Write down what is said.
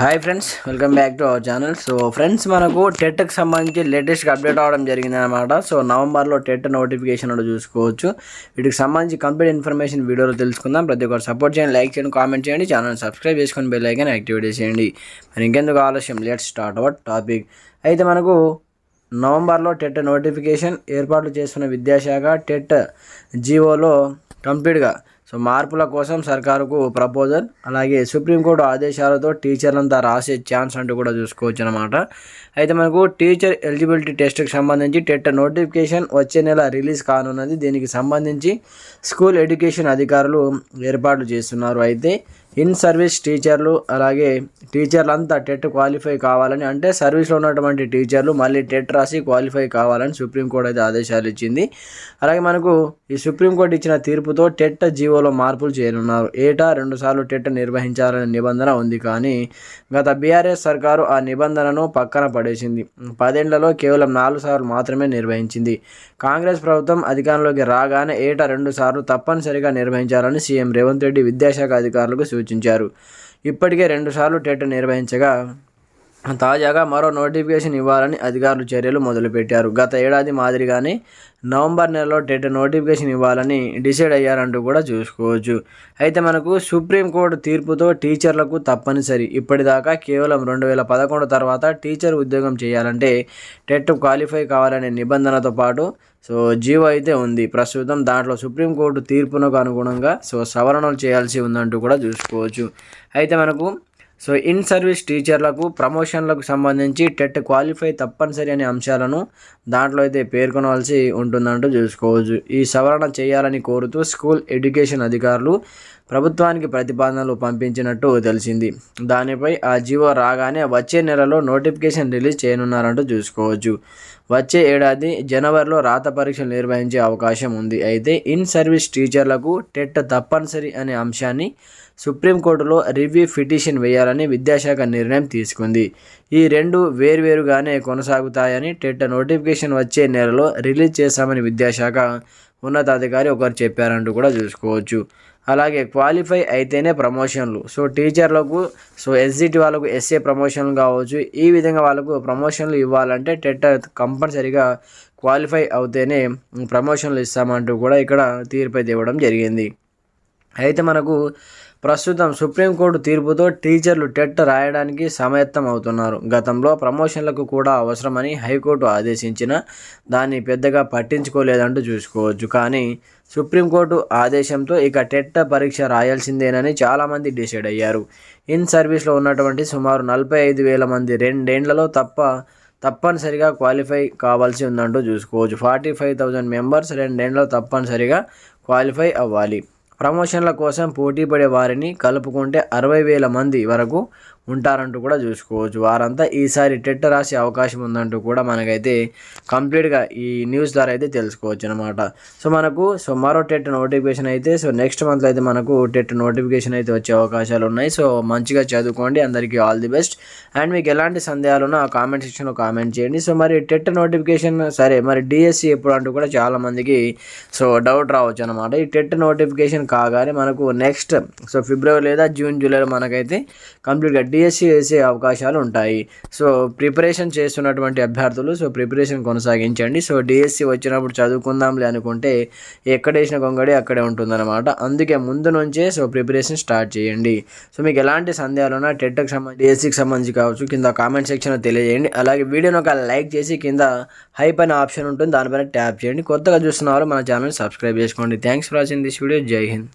Hi friends welcome back to our channel so friends మనకు టెట్కి సంబంధించి లేటెస్ట్గా అప్డేట్ అవడం జరిగింది అనమాట సో నవంబర్లో టెట్ నోటిఫికేషన్ కూడా చూసుకోవచ్చు. వీటికి సంబంధించి కంప్లీట్ ఇన్ఫర్మేషన్ వీడియోలో తెలుసుకుందాం. ప్రతి ఒక్కరు సపోర్ట్ చేయండి లైక్ చేయండి కామెంట్ చేయండి. ఛానల్ సబ్స్క్రైబ్ చేసుకొని బెల్ ఐకాన్ యాక్టివేట్ చేయండి మరి ఇంకెందుకు ఆలస్యం? లెట్ స్టార్ట్ అవర్ టాపిక్ అయితే మనకు నవంబర్లో టెట్ నోటిఫికేషన్ ఏర్పాట్లు చేస్తున్న విద్యాశాఖ టెట్ జీవోలో కంప్లీట్గా సో మార్పుల కోసం సర్కారుకు ప్రపోజల్ అలాగే సుప్రీంకోర్టు ఆదేశాలతో టీచర్లంతా రాసే ఛాన్స్ అంటూ కూడా చూసుకోవచ్చు అనమాట అయితే మనకు టీచర్ ఎలిజిబిలిటీ టెస్ట్కి సంబంధించి టెట్ నోటిఫికేషన్ వచ్చే నెల రిలీజ్ కానున్నది. దీనికి సంబంధించి స్కూల్ ఎడ్యుకేషన్ అధికారులు ఏర్పాట్లు చేస్తున్నారు. అయితే ఇన్ సర్వీస్ టీచర్లు అలాగే టీచర్లంతా టెట్ క్వాలిఫై కావాలని అంటే సర్వీస్లో ఉన్నటువంటి టీచర్లు మళ్ళీ టెట్ రాసి క్వాలిఫై కావాలని సుప్రీంకోర్టు అయితే ఆదేశాలు ఇచ్చింది. అలాగే మనకు ఈ సుప్రీంకోర్టు ఇచ్చిన తీర్పుతో టెట్ జీవోలో మార్పులు చేయనున్నారు. ఏటా రెండుసార్లు టెట్ నిర్వహించాలనే నిబంధన ఉంది కానీ గత బీఆర్ఎస్ సర్కారు ఆ నిబంధనను పక్కన పడేసింది. పదేళ్ళలో కేవలం నాలుగు సార్లు మాత్రమే నిర్వహించింది. కాంగ్రెస్ ప్రభుత్వం అధికారంలోకి రాగానే ఏటా రెండు సార్లు తప్పనిసరిగా నిర్వహించాలని సీఎం రేవంత్ రెడ్డి విద్యాశాఖ అధికారులకు సూచించారు. ఇప్పటికే రెండుసార్లు టెట్ నిర్వహించగా తాజాగా మరో నోటిఫికేషన్ ఇవ్వాలని అధికారులు చర్యలు మొదలుపెట్టారు. గత ఏడాది మాదిరిగానే నవంబర్ నెలలో టెట్ నోటిఫికేషన్ ఇవ్వాలని డిసైడ్ అయ్యారంటూ కూడా చూసుకోవచ్చు. అయితే మనకు సుప్రీంకోర్టు తీర్పుతో టీచర్లకు తప్పనిసరి. ఇప్పటిదాకా కేవలం రెండు వేల పదకొండు తర్వాత టీచర్ ఉద్యోగం చేయాలంటే టెట్ క్వాలిఫై కావాలనే నిబంధనతో పాటు సో జీవో అయితే ఉంది. ప్రస్తుతం దాంట్లో సుప్రీంకోర్టు తీర్పునకు అనుగుణంగా సో సవరణలు చేయాల్సి ఉందంటూ కూడా చూసుకోవచ్చు. అయితే మనకు సో ఇన్ సర్వీస్ టీచర్లకు ప్రమోషన్లకు సంబంధించి టెట్ క్వాలిఫై తప్పనిసరి అనే అంశాలను దాంట్లో అయితే పేర్కొనవలసి ఉంటుందంటూ చూసుకోవచ్చు ఈ సవరణ చేయాలని కోరుతూ స్కూల్ ఎడ్యుకేషన్ అధికారులు ప్రభుత్వానికి ప్రతిపాదనలు పంపించినట్టు తెలిసింది. దానిపై ఆ జీవో రాగానే వచ్చే నెలలో నోటిఫికేషన్ రిలీజ్ చేయనున్నారంటూ చూసుకోవచ్చు. వచ్చే ఏడాది జనవరిలో రాత పరీక్షలు నిర్వహించే అవకాశం ఉంది. అయితే ఇన్ సర్వీస్ టీచర్లకు టెట్ తప్పనిసరి అనే అంశాన్ని సుప్రీంకోర్టులో రివ్యూ పిటిషన్ వేయాలని విద్యాశాఖ నిర్ణయం తీసుకుంది. ఈ రెండు వేర్వేరుగానే కొనసాగుతాయని టెట్ నోటిఫికేషన్ వచ్చే నెలలో రిలీజ్ చేశామని విద్యాశాఖ ఉన్నతాధికారి ఒకరు చెప్పారంటూ కూడా చూసుకోవచ్చు. అలాగే క్వాలిఫై అయితేనే ప్రమోషన్లు. సో టీచర్లకు సో ఎస్జిటి వాళ్ళకు ఎస్ఏ ప్రమోషన్లు కావచ్చు. ఈ విధంగా వాళ్ళకు ప్రమోషన్లు ఇవ్వాలంటే టెట్ కంపల్సరీగా క్వాలిఫై అవుతేనే ప్రమోషన్లు ఇస్తామంటూ కూడా ఇక్కడ తీర్పు అయితే ఇవ్వడం జరిగింది. అయితే మనకు ప్రస్తుతం సుప్రీంకోర్టు తీర్పుతో టీచర్లు టెట్ రాయడానికి సమయత్తం అవుతున్నారు. గతంలో ప్రమోషన్లకు కూడా అవసరమని హైకోర్టు ఆదేశించిన దాన్ని పెద్దగా పట్టించుకోలేదంటూ చూసుకోవచ్చు. కానీ సుప్రీంకోర్టు ఆదేశంతో ఇక టెట్ పరీక్ష రాయాల్సిందేనని చాలామంది డిసైడ్ అయ్యారు. ఇన్ సర్వీస్లో ఉన్నటువంటి సుమారు నలభై ఐదు వేల మంది రెండేండ్లలో తప్ప తప్పనిసరిగా క్వాలిఫై కావాల్సి ఉందంటూ చూసుకోవచ్చు. ఫార్టీ ఫైవ్ థౌజండ్ మెంబర్స్ రెండేండ్లలో తప్పనిసరిగా క్వాలిఫై అవ్వాలి. ప్రమోషన్ల కోసం పోటీ పడే వారిని కలుపుకుంటే అరవై వేల మంది వరకు ఉంటారంటూ కూడా చూసుకోవచ్చు. వారంతా ఈసారి టెట్ రాసే అవకాశం ఉందంటూ కూడా మనకైతే కంప్లీట్గా ఈ న్యూస్ ద్వారా అయితే తెలుసుకోవచ్చు అనమాట సో మనకు సో మరో టెట్ నోటిఫికేషన్ అయితే సో నెక్స్ట్ మంత్లో అయితే మనకు టెట్ నోటిఫికేషన్ అయితే వచ్చే అవకాశాలు ఉన్నాయి. సో మంచిగా చదువుకోండి అందరికీ ఆల్ ది బెస్ట్. అండ్ మీకు ఎలాంటి సందేహాలున్నా ఆ కామెంట్ సెక్షన్లో కామెంట్ చేయండి. సో మరి టెట్ నోటిఫికేషన్ సరే మరి డిఎస్సి ఎప్పుడు అంటూ కూడా చాలామందికి సో డౌట్ రావచ్చు అనమాట ఈ టెట్ నోటిఫికేషన్ కాగానే మనకు నెక్స్ట్ సో ఫిబ్రవరి లేదా జూన్ జూలైలో మనకైతే కంప్లీట్గా డిఎస్సి వేసే అవకాశాలు ఉంటాయి. సో ప్రిపరేషన్ చేస్తున్నటువంటి అభ్యర్థులు సో ప్రిపరేషన్ కొనసాగించండి. సో డిఎస్సి వచ్చినప్పుడు చదువుకుందాంలే అనుకుంటే ఎక్కడ వేసిన గొంగడి అక్కడే ఉంటుందన్నమాట. అందుకే ముందు నుంచే సో ప్రిపరేషన్ స్టార్ట్ చేయండి. సో మీకు ఎలాంటి సందేహాలున్నా టెట్కి సంబంధించి డిఎస్సికి సంబంధించి కావచ్చు కింద కామెంట్ సెక్షన్లో తెలియజేయండి. అలాగే వీడియోని ఒక లైక్ చేసి కింద హైప్ అనే ఆప్షన్ ఉంటుంది దానిపైన ట్యాప్ చేయండి. కొత్తగా చూస్తున్న వాళ్ళు మన ఛానల్ సబ్స్క్రైబ్ చేసుకోండి. Thanks for watching this video జై హింద్